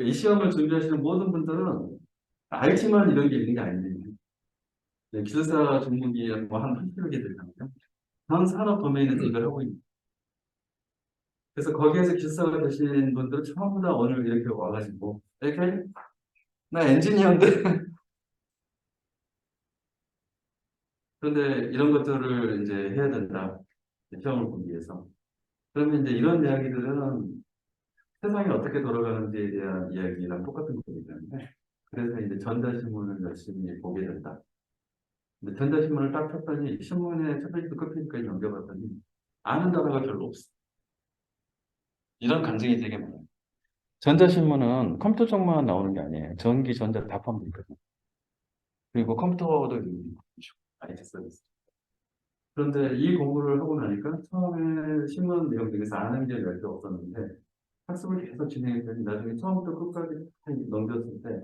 이 시험을 준비하시는 모든 분들은 알지만 이런 게 있는 게 아닙니다. 네, 기술사 전문기 뭐한 80개 되잖아요. 전 산업 도메인에서 이걸 하고 있는 그래서 거기에서 기술사가 되신 분들은 전부 다 오늘 이렇게 와가지고 이렇게 나 엔지니어인데 그런데 이런 것들을 이제 해야 된다. 시험을 보기 위해서. 그러면 이제 이런 이야기들은 세상이 어떻게 돌아가는지에 대한 이야기랑 똑같은 거기 때문에 그래서 이제 전자신문을 열심히 보게 된다. 근데 전자신문을 딱 폈더니 신문의 첫 페이지부터 끝 페이지까지 넘겨봤더니 아는 단어가 별로 없어. 이런 간증이 되게 많아요. 전자신문은 컴퓨터 쪽만 나오는 게 아니에요. 전기, 전자 다 포함되어 있거든요. 그리고 컴퓨터도 IT 서비스. 그런데 이 공부를 하고 나니까 처음에 신문 내용 중에서 아는 게 몇 개 없었는데 학습을 계속 진행했더니 나중에 처음부터 끝까지 넘겼을 때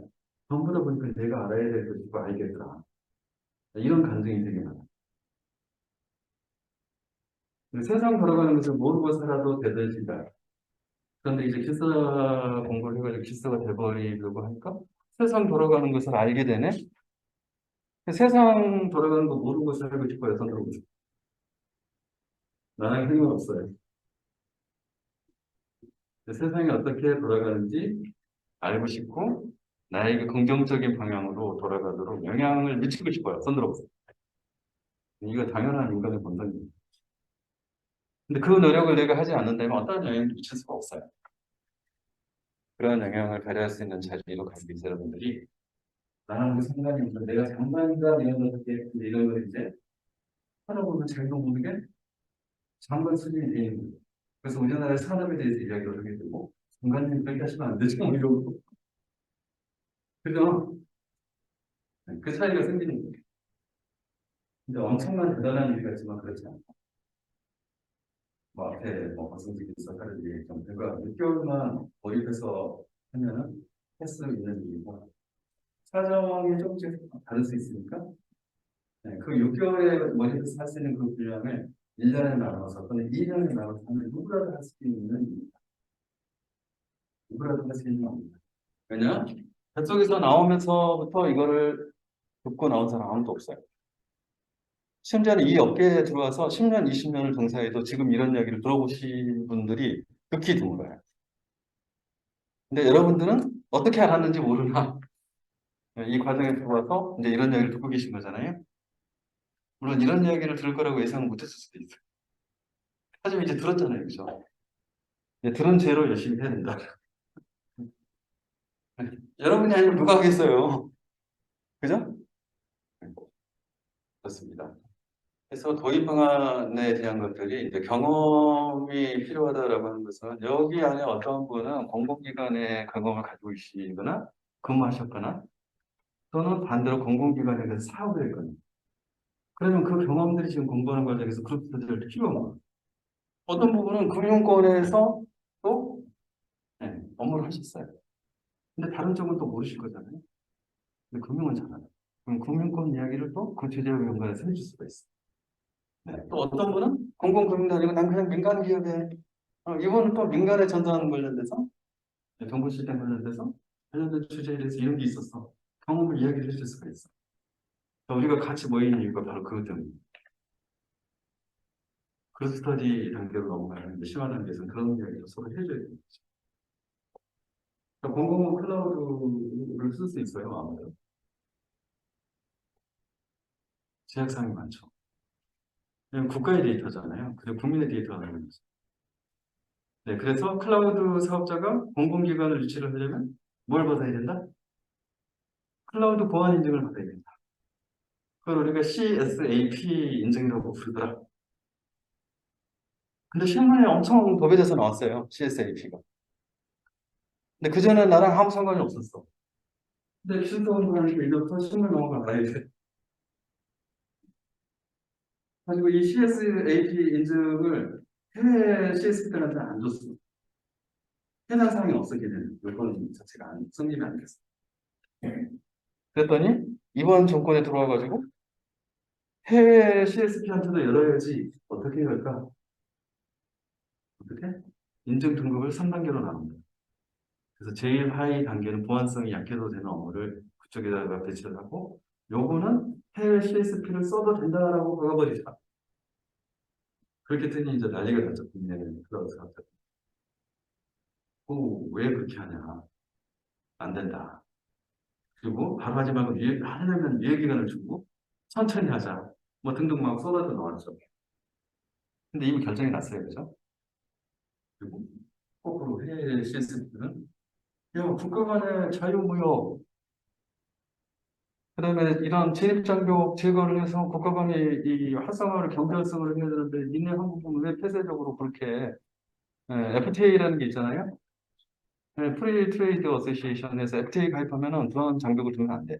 전부 다 보니까 내가 알아야 될 것이 고 알겠더라. 이런 감정이 되게 많아요. 세상 돌아가는 것을 모르고 살아도 되듯이다. 그런데 이제 기사 공부를 해가지고 기사가 돼버리려고 하니까 세상 돌아가는 것을 알게 되네. 세상 돌아가는 거 모르고 살고 싶어요, 손 들어보세요. 나랑 상관없어요. 세상이 어떻게 돌아가는지 알고 싶고 나에게 긍정적인 방향으로 돌아가도록 영향을 미치고 싶어요. 손 들어보세요. 이거 당연한 인간의 본성입니다. 근데 그 노력을 내가 하지 않는다면 어떤 영향을 미칠 수가 없어요. 그런 영향을 발휘할 수 있는 자리로 가지고 있는 여러분들이 나랑 상관이 없어. 내가 장관이다 이런 것들 이런 걸 이제 하다 보면 자기가 모르는 게 장관 수준이 되어 있는 거예요. 그래서 우리나라의 산업에 대해서 이야기를 하게 되고 장관님 그렇게 하시면 안 되죠. 뭐 이러고 그죠? 네, 그 차이가 생기는 거예요. 근데 엄청난 대단한 일이 있지만 그렇지 않다. 뭐 앞에 뭐 박성식 기사까지 좀 제가 6개월만 몰입해서 하면은 할 수 있는 일이고 사정이 조금씩 다를 수 있으니까 네, 그 6개월에 몰입해서 할 수 있는 그 분량을 1년에 나눠서 또는 2년에 나눠서 하면 누구라도 할 수 있는 일입니다. 누구라도 할 수 있는 겁니다. 왜냐? 뱃속에서 나오면서부터 이거를 듣고 나온 사람 아무도 없어요. 심지어는 이 업계에 들어와서 10년, 20년을 종사해도 지금 이런 이야기를 들어보신 분들이 극히 드물어요. 근데 여러분들은 어떻게 알았는지 모르나 이 과정에 들어와서 이제 이런 이야기를 듣고 계신 거잖아요. 물론 이런 이야기를 들을 거라고 예상을 못했을 수도 있어요. 하지만 이제 들었잖아요. 그죠? 이제 들은 죄로 열심히 해야 된다. 여러분이 아니면 누가 하겠어요? 그죠? 그렇습니다. 그래서 도입 방안에 대한 것들이 이제 경험이 필요하다라고 하는 것은 여기 안에 어떤 분은 공공기관의 경험을 가지고 계시거나 근무하셨거나 또는 반대로 공공기관에서 사업을 했거나 그러면 그 경험들이 지금 공부하는 과정에서 그룹들을 필요한 거예요. 어떤 부분은 금융권에서 또 네, 업무를 하셨어요. 근데 다른 쪽은 또 모르실 거잖아요. 근데 금융은 잘 알아요. 그럼 금융권 이야기를 또그 연관해서 해줄 수가 있어요. 네, 또 어떤 분은 공공금융도 아니고 난 그냥 민간 기업에 어, 이번은 또 민간에 전담 관련돼서 네, 정보 시스템 관련돼서 관련된 주제에 대해서 이런 게 있었어. 경험을 이야기를 해줄 수가 있어. 우리가 같이 모이는 이유가 바로 그것 때문입니다. 그 스터디 단계로 넘어가는데 심화 단계에서는 그런 이야기를 서로 해줘야 되는 거죠. 공공은 클라우드를 쓸 수 있어요, 아무래도. 제약사항이 많죠. 왜냐면 국가의 데이터잖아요. 그리고 국민의 데이터가 되는 거죠. 네, 그래서 클라우드 사업자가 공공기관을 유치를 하려면 뭘 받아야 된다? 클라우드 보안 인증을 받아야 된다. 그걸 우리가 CSAP 인증이라고 부르더라. 근데 신문에 엄청 도배돼서 나왔어요. CSAP가. 근데 그전에 나랑 아무 상관이 없었어. 근데 기술사원들한테 이제부터 신문 넘어가 봐야 돼. 가지고 이 CSAP 인증을 해외 CSP들한테 안 줬어. 해당 사항이 없었게 되는 요건 자체가 안, 성립이 안 됐어. 그랬더니 이번 정권에 들어와가지고 해외 CSP한테도 열어야지 어떻게 열까? 어떻게? 인증 등급을 3단계로 나눕니다. 그래서 제일 하위 단계는 보안성이 약해도 되는 업무를 그쪽에다가 배치를 하고 요거는 해외 CSP를 써도 된다라고 박아버리자. 그렇게 했더니 이제 난리가 났죠. 국내 클라우드 사업자. 오, 왜 그렇게 하냐. 안 된다. 그리고 바로 하지 말고 유예, 하려면 유예 기간을 주고 천천히 하자. 뭐 등등 막 쏟아져 나왔죠. 근데 이미 결정이 났어요. 그죠? 그리고 거꾸로 해외 CSP는 야, 국가 간의 자유무역 그 다음에 이런 진입장벽 제거를 해서 국가 간의 이 활성화를 경제활성화를 해야 되는데 니네 한국은 왜 폐쇄적으로 그렇게 FTA라는 게 있잖아요. 프리 트레이드 어소시에이션에서 FTA 가입하면은 그런 장벽을 두면 안 돼.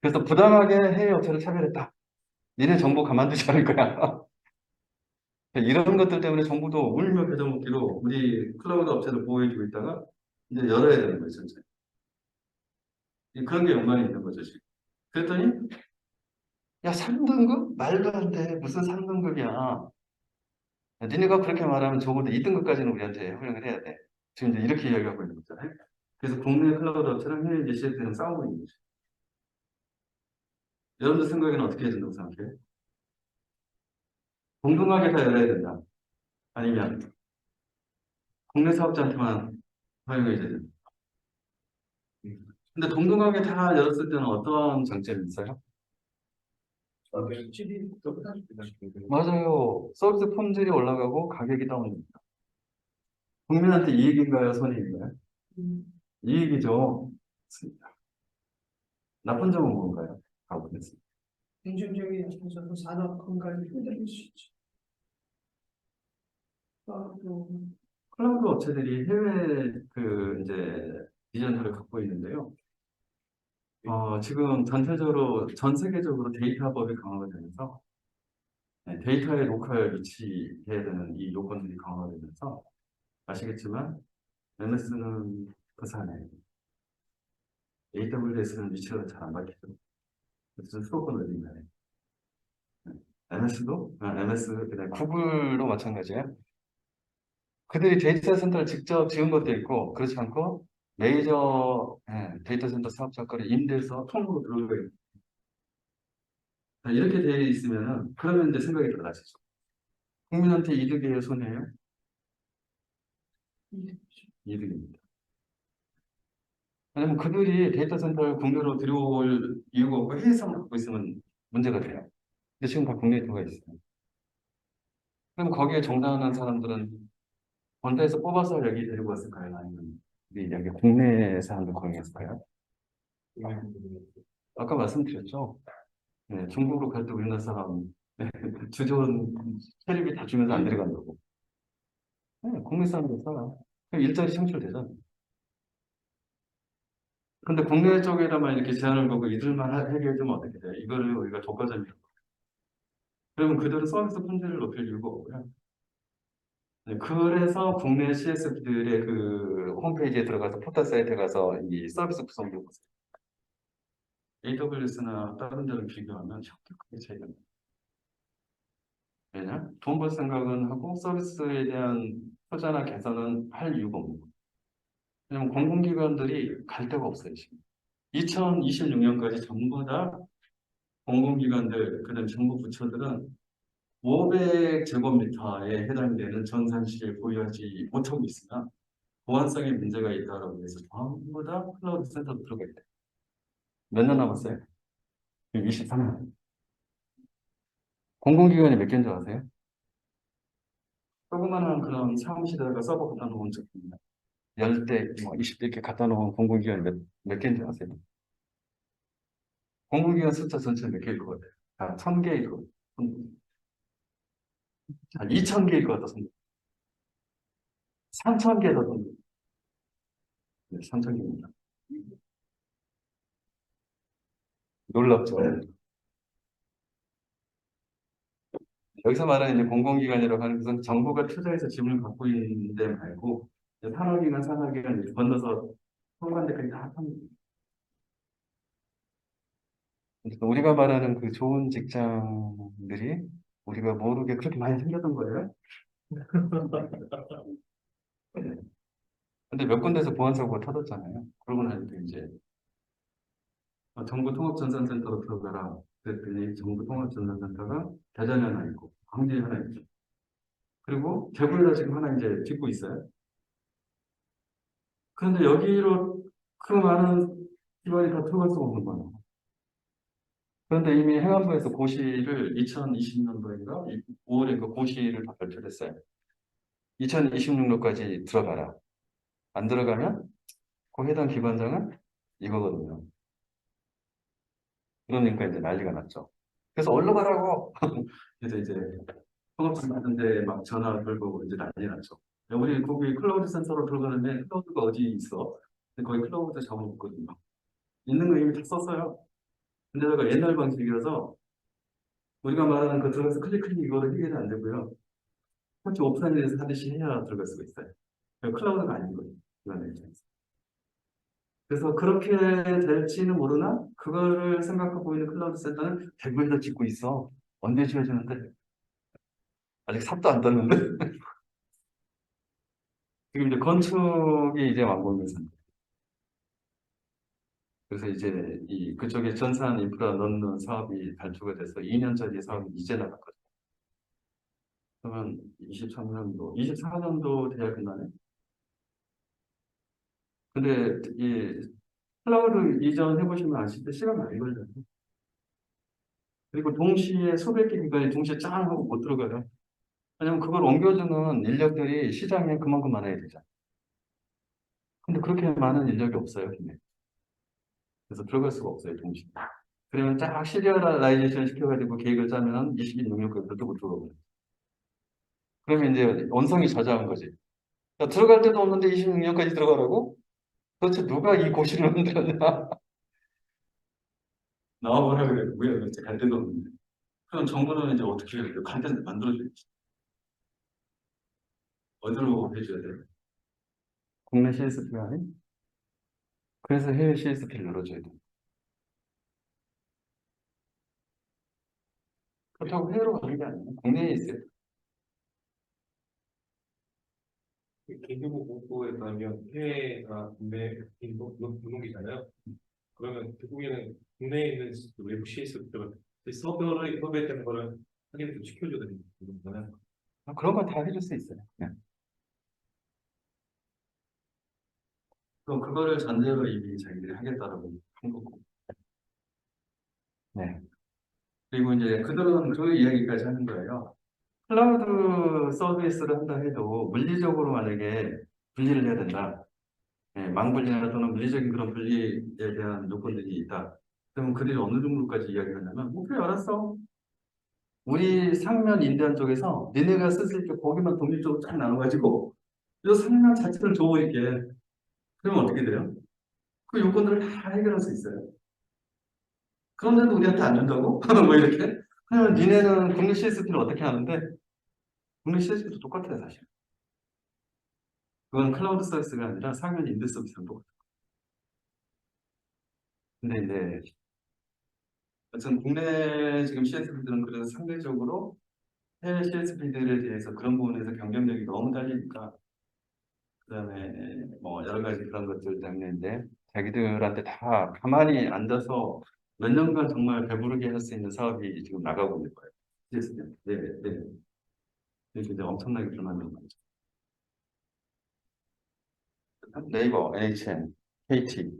그래서 부당하게 해외 업체를 차별했다. 니네 정보 가만두지 않을 거야. 이런 것들 때문에 정부도 울며 겨자 먹기로 우리 클라우드 업체를 보호해주고 있다가 이제 열어야 되는 거예요, 전체. 그런 게 연관이 있는 거죠, 지금. 그랬더니, 야, 3등급? 말도 안 돼. 무슨 3등급이야. 니네가 그렇게 말하면 적어도 2등급까지는 우리한테 허용을 해야 돼. 지금 이제 이렇게 이야기하고 있는 거잖아요. 그래서 국내 클라우드 업체랑 해외 GCS랑 싸우고 있는 거죠. 여러분들 생각에는 어떻게 해야 된다고 생각해요? 동등하게 다 열어야 된다. 아니면 국내 사업자한테만 허용해줘야 된다. 근데 동등하게 다 열었을 때는 어떤 장점이 있어요? 맞아요. 서비스 품질이 올라가고 가격이 다운됩니다. 국민한테 이익인가요? 손해인가요? 이익이죠. 맞습니다. 나쁜 점은 뭔가요? 가보겠습니다. 행정적인 청소도 산업 건강을 흔들릴 수 있죠. 또 클라우드 업체들이 해외 그 이제 비전들을 갖고 있는데요. 어, 지금 전체적으로 전 세계적으로 데이터 법이 강화가 되면서 네, 데이터의 로컬 위치해야 되는 이 요건들이 강화가 되면서 아시겠지만 MS는 부산에 AWS는 위치가 잘 안 밝히죠. 그래서 수도권 어딘가에 MS도 MS 그다음 구글도 마찬가지예요. 그들이 데이터 센터를 직접 지은 것도 있고 그렇지 않고 메이저 예, 데이터 센터 사업자 거를 임대해서 통으로 들어오고 있는 이렇게 되어 있으면은 그러면 이제 생각이 달라지죠. 국민한테 이득이에요, 손해예요? 이득입니다. 왜냐면 그들이 데이터 센터를 국내로 들여올 이유가 없고 해외성을 갖고 있으면 문제가 돼요. 근데 지금 다 국내에 들어가 있어요. 그럼 거기에 종사하는 사람들은 본사에서 뽑아서 여기 데리고 왔을까요? 아니면 우리 여기 국내 사람들 고용했을까요? 아까 말씀드렸죠. 네, 중국으로 갈 때 우리나라 사람 네, 주전 체력이 다 주면서 안 데려간다고. 네, 국내 사람들 살아. 그럼 일자리 창출되잖아요. 근데 국내 쪽에다만 이렇게 제한을 걸고 이들만 하- 해결해주면 어떻게 돼요? 이거를 우리가 독과점이라고. 그러면 그들은 서비스 품질을 높일 이유가 없고요. 네, 그래서 국내 CSP들의 그 홈페이지에 들어가서 포털 사이트에 가서 이 서비스 구성도 보세요. AWS나 다른 데를 비교하면 현격하게 차이가 납니다. 왜냐? 돈 벌 생각은 하고 서비스에 대한 투자나 개선은 할 이유가 없는 거예요. 왜냐면 공공기관들이 갈 데가 없어요, 지금. 2026년까지 전부 다 공공기관들, 그 다음에 정부 부처들은 500제곱미터에 해당되는 전산실을 보유하지 못하고 있으나 보안성에 문제가 있다고 해서 전부 다 클라우드 센터로 들어가 있대요. 몇년 남았어요? 23년. 공공기관이 몇 개인 줄 아세요? 조그마한 그런 사무실에다가 서버 갖다 놓은 적입니다. 10대, 뭐 20대 이렇게 갖다 놓은 공공기관이 몇, 몇 개인 줄 아세요? 공공기관 숫자 전체 몇 개일 것 같아요? 아, 1000개일 것 같아요. 한 2,000개일 것손 3,000개다, 손 네, 3,000개입니다. 놀랍죠? 여기서 말하는 이제 공공기관이라고 하는 것은 정부가 투자해서 지분을 갖고 있는 데 말고 이제 산업기관, 이렇게 건너서 통관대까지 다 합니다. 그래서 우리가 말하는 그 좋은 직장들이 우리가 모르게 그렇게 많이 생겼던 거예요. 네. 근데 몇 군데서 보안 사고가 터졌잖아요. 그러고 나니까 이제 어, 정부 통합전산센터로 들어가라. 그랬더니 정부 통합전산센터가 대전에 하나 있고 광주에 하나 있죠. 그리고 대구에다 지금 하나 이제 짓고 있어요. 그런데 여기로 그 많은 기관이 다 들어갈 수가 없는 거예요. 그런데 이미 행안부에서 고시를 2020년도인가 5월에 그 고시를 다 발표했어요. 2026년까지 들어가라. 안 들어가면 그 해당 기관장은 이거거든요. 그러니까 이제 난리가 났죠. 그래서 얼른 가라고. 그래서 이제 통합상 같은데 막 전화 걸고 이제 난리 났죠. 야, 우리 거기 클라우드 센터로 들어가는데 클라우드가 어디 있어? 근데 거기 클라우드 잡아먹거든요. 있는 거 이미 다 썼어요. 근데 내가 옛날 방식이라서 우리가 말하는 그 들어가서 클릭 클릭 이거를 해결이 안 되고요. 혹시 오프라인에서 하듯이 해야 들어갈 수가 있어요. 클라우드가 아닌 거예요. 그런 입장에서. 그래서 그렇게 될지는 모르나 그거를 생각하고 있는 클라우드 센터는 대구에서 짓고 있어. 언제 지어지는데? 아직 삽도 안 떴는데? 지금 이제 건축이 이제 상태. 그래서 이제 이 그쪽에 전산 인프라 넣는 사업이 발주가 돼서 2년짜리 사업이 이제 나갔거든요. 그러면 23년도, 24년도 돼야 끝나네? 근데 이 클라우드 이전 해보시면 아시다시피 시간 많이 걸려요. 그리고 동시에 수백 개 기관이 동시에 짱 하고 못 들어가요. 왜냐면 그걸 옮겨주는 인력들이 시장에 그만큼 많아야 되잖아. 근데 그렇게 많은 인력이 없어요, 근데. 그래서 들어갈 수가 없어요, 동시에. 그러면 쫙 시리얼라이제이션 시켜가지고 계획을 짜면 26년까지 못 들어가요. 그러면 이제 원성이 저자한 거지. 야, 들어갈 데도 없는데 26년까지 들어가라고? 도대체 누가 이 고시를 만들었냐? 나와보라 그래. 왜 도대체 갈 데도 없는데. 그럼 정부는 이제 어떻게 해야 돼요? 갈 데는 만들어줘야지. 어디로 해줘야 돼요? 국내 CSP가 아닌? 그래서 해외 CSP를 열어줘야 돼요. 그렇다고 해외로 가는 게 아니에요. 국내에 있어요. 개교부 공고에 따르면 해외가 국내 인도 노동기잖아요. 그러면 결국에는 국내에 있는 외부 CS들은 서버를 인터넷된 거를 확인을 좀 시켜줘야 되는 거잖아요. 아, 그런 건다 해줄 수 있어요. 네. 그럼 그거를 전제로 이미 자기들이 하겠다라고 한 거고. 네. 그리고 이제 그들은 그 이야기까지 하는 거예요. 클라우드 서비스를 한다 해도 물리적으로 만약에 분리를 해야 된다. 네, 망분리나 또는 물리적인 그런 분리에 대한 요건들이 있다. 그러면 그들이 어느 정도까지 이야기를 하냐면, 오케이, 알았어. 우리 상면 인대한 쪽에서 니네가 쓸때 거기만 독립적으로 쫙 나눠가지고 이 상면 자체를 줘버릴게. 그러면 어떻게 돼요? 그 요건들을 다 해결할 수 있어요. 그런데도 우리한테 안 준다고? 뭐 이렇게? 그러면 니네는 국내 CSP를 어떻게 하는데 국내 CSP도 똑같아요 사실. 그건 클라우드 서비스가 아니라 상면 인대 서비스랑 똑같아요. 근데 이제 어쨌든 국내 지금 CSP들은 그래서 상대적으로 해외 CSP들에 대해서 그런 부분에서 경쟁력이 너무 달리니까 그 다음에 뭐 여러 가지 그런 것들 때문인데 자기들한테 다 가만히 앉아서 몇 년간 정말 배부르게 할 수 있는 사업이 지금 나가고 있는 거예요. 네, 네. 그래서 이제 엄청나게 불만난 거죠. 네이버, NHN, KT,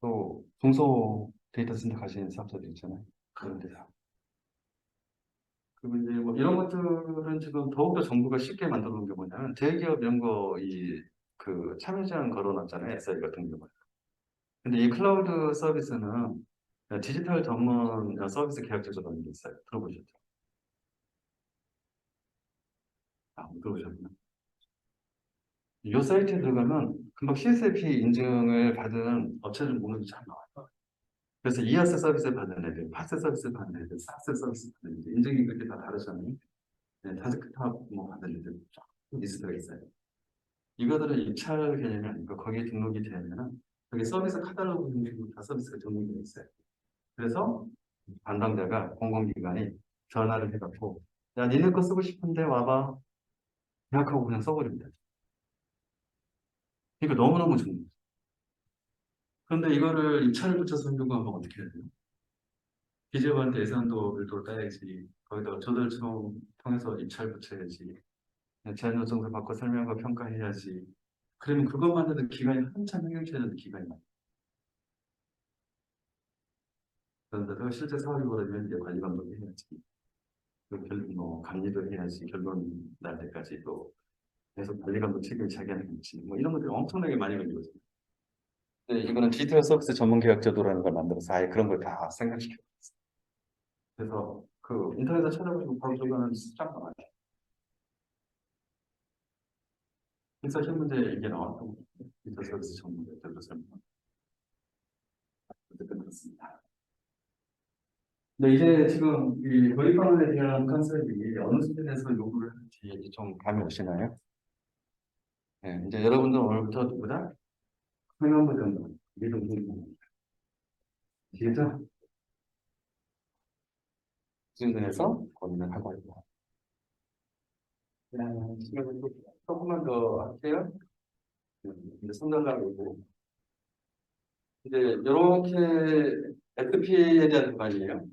또 중소 데이터 센터 가시는 사업자들 있잖아요. 그런 데서. 그리고 이제 뭐 이런 것들은 지금 더욱더 정부가 쉽게 만들어 놓은 게 뭐냐면 대기업 이런 거 이 그 참여 제한 걸어 놨잖아요. SI 같은 경우는. 근데 이 클라우드 서비스는 디지털 전문 서비스 계약제도라는 게 있어요. 들어보셨죠? 아, 못 들어보셨구나. 이 사이트에 들어가면 금방 CSP 인증을 받은 업체들 목록이 잘 나와요. 그래서 이하스 서비스 받는 애들, 파스 서비스 받는 애들, 사스 서비스 받는 애들, 인증이 그렇게 다 다르잖아요. 네, 타스크탑 뭐 받는 애들 쫙 리스트가 있어요. 이거들은 입찰 개념이 아니고 거기에 등록이 되면 은 거기 서비스 카탈로그 등록이 다 서비스가 돼 있어요. 그래서 담당자가 공공기관이 전화를 해갖고 야 니네 거 쓰고 싶은데 와봐 계약하고 그냥 써버립니다. 그러니까 너무너무 좋은 거죠. 그런데 이거를 입찰을 붙여서 하려고 하면 어떻게 해야 돼요? 기재부한테 예산도 별도로 따야지. 거기다가 조달청 통해서 입찰 붙여야지. 제한 요청서 받고 설명과 평가해야지. 그러면 그것만 해도 기간이 한참 행정처에는 기간이 많아요. 그런데도 실제 사업이 벌어지면 이제 관리 감독을 해야지. 그 결, 뭐, 감리도 해야지. 결론 날 때까지 또 계속 관리 감독 책임을 자기한테 묻지. 뭐 이런 것들이 엄청나게 많이 걸리거든요. 근데 이거는 디지털 서비스 전문 계약 제도라는 걸 만들어서 아예 그런 걸 다 생각시켜. 그래서 그 인터넷에 찾아보시고 바로 들어가는 숫자가 많아요. 그래서 현문제 이게 나왔던. 디지털 서비스 전문 계약 제도 설명. 어쨌든 그렇습니다. 근데 이제 지금 이 도입방안에 대한 컨셉이 어느 수준에서 요구를 할지 좀 감이 오시나요? 네, 이제 여러분들 오늘부터 누구다? 상연부 정도, 미동 정도. 아시겠죠? 수준에서 고민을 하고 있고. 네, 지금 조금만 더 할게요. 음, 이제 선달라고 이제 이렇게 FP에 대한 부분이에요.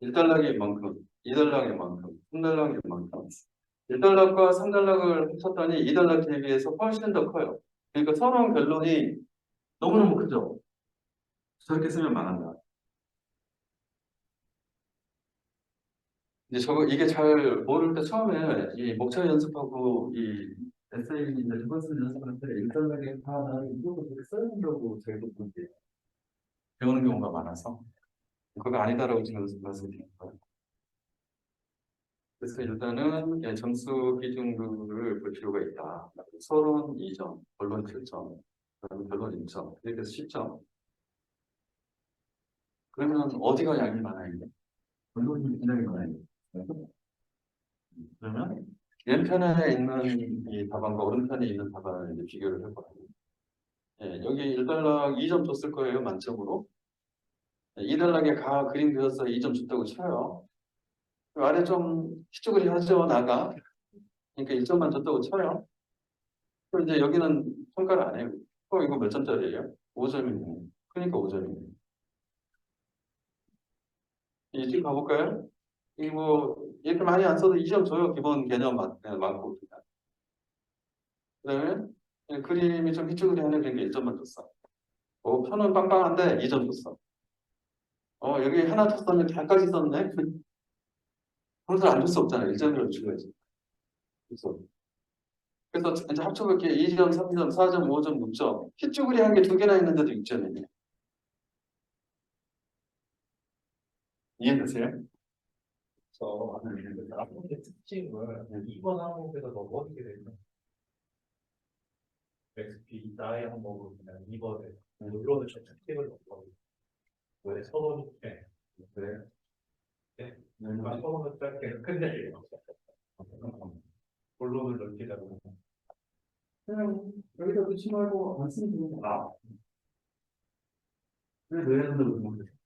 1달러인 만큼, 2달러인 만큼, 3달러인 만큼. 1달러과 3달러를 합쳤더니 2달러 대비해서 훨씬 더 커요. 그러니까 서러운 결론이 너무너무 크죠. 저렇게 쓰면 망한다. 이제 저거 이게 잘 모를 때 처음에 이 목차 연습하고 이 에세이 이제 두번 쓰는 연습할 때 1달러에 다 나는 이거 그렇게 써야 된다고 저희도 보는데 배우는 경우가 많아서 그거 아니다라고 지금 말씀드린 거예요. 그래서 일단은 예, 점수 기준들을 볼 필요가 있다. 서론 2점, 본론 7점, 그다음에 변론 1점, 이렇게 해서 10점. 그러면 어디가 양이 많아요? 본론이 굉장히 많아요. 그러면 왼편에 있는 이 답안과 오른편에 있는 답안을 이제 비교를 해봐요. 예, 여기 1달러 2점 줬을 거예요, 만점으로. 2달러에 가 그림 그려서 2점 줬다고 쳐요. 그 아래 좀 희죽을 하죠, 나가. 그러니까 1점만 줬다고 쳐요. 그럼 이제 여기는 평가를 안 해요. 어, 이거 몇 점짜리예요? 5점이네요. 그러니까 5점이네요. 이쪽 가볼까요? 이거 뭐 이렇게 많이 안 써도 2점 줘요. 기본 개념 맞, 네, 맞고. 그다음에 그림이 좀 희죽을 하는 그러니까 1점만 줬어. 어, 표는 빵빵한데 2점 줬어. 어, 여기 하나 줬으면 잘까지 썼네. 평소에 안줄 수 없잖아요. 1점으로 줄여야지. 그래서, 그래서 이제 합쳐볼게 2점, 3점, 4점, 5점, 6점. 핏줄이 한게 두 개나 있는데도 6점이네. 이해되세요? 저 앞에 특징을 2번 항목에서 너무 어떻게 되냐 XP 나의 항목으로 그냥 2번에 물론은 저 특징을 넣고 왜 서론 네. 그래 네 서론은 짧게 끝내요. 본론을 넓히자고 그냥 여기다 넣지 말고 안 쓰면 되는 거야. 왜 너희들도 못해?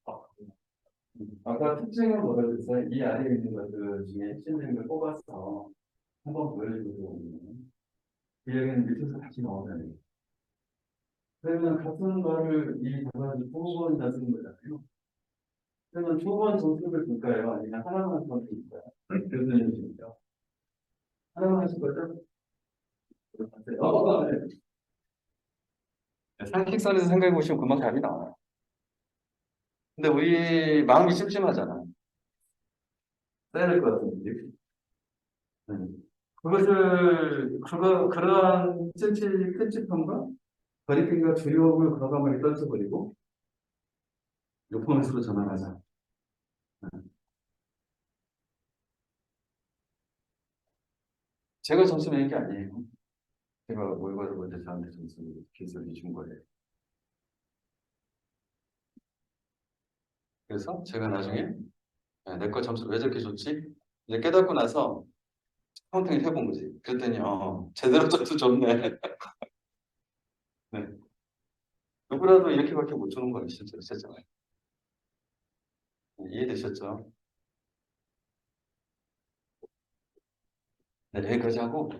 아까 뭐라 그랬어요? 이 아래에 있는 것들 중에 핵심적인 걸 뽑아서 한번 보여주고 그 얘기는 밑에서 다시 나오잖아요. 그러면 같은 말을 이 답안을 두번 다 쓰는 거잖아요. 그러면 두번 점수를 줄까요? 아니면 하나만 더 줄까요? 교수님 중이죠. 하나만 하실 거죠? 어, 네. 상식선에서 생각해 보시면 금방 답이 나와요. 근데 우리 마음이 심심하잖아. 써야 될 것 같은데. 음. 그것을, 그거, 그러한 찜치, 끔찍함과 버리핀과 두려움을 과감하게 떨쳐버리고, 요포맷으로 전환하자. 음. 제가 점수 내는 게 아니에요. 제가 모의고사 먼저 저한테 점수 기술이 준 거예요. 그래서 제가 나중에 내 거 점수 왜 저렇게 좋지? 이제 깨닫고 나서 카운팅을 해본 거지. 그랬더니 어 제대로 점수 줬네. 네. 누구라도 이렇게밖에 못 주는 거예요. 실제로 세상에. 네, 이해되셨죠? 네, 여기까지 하고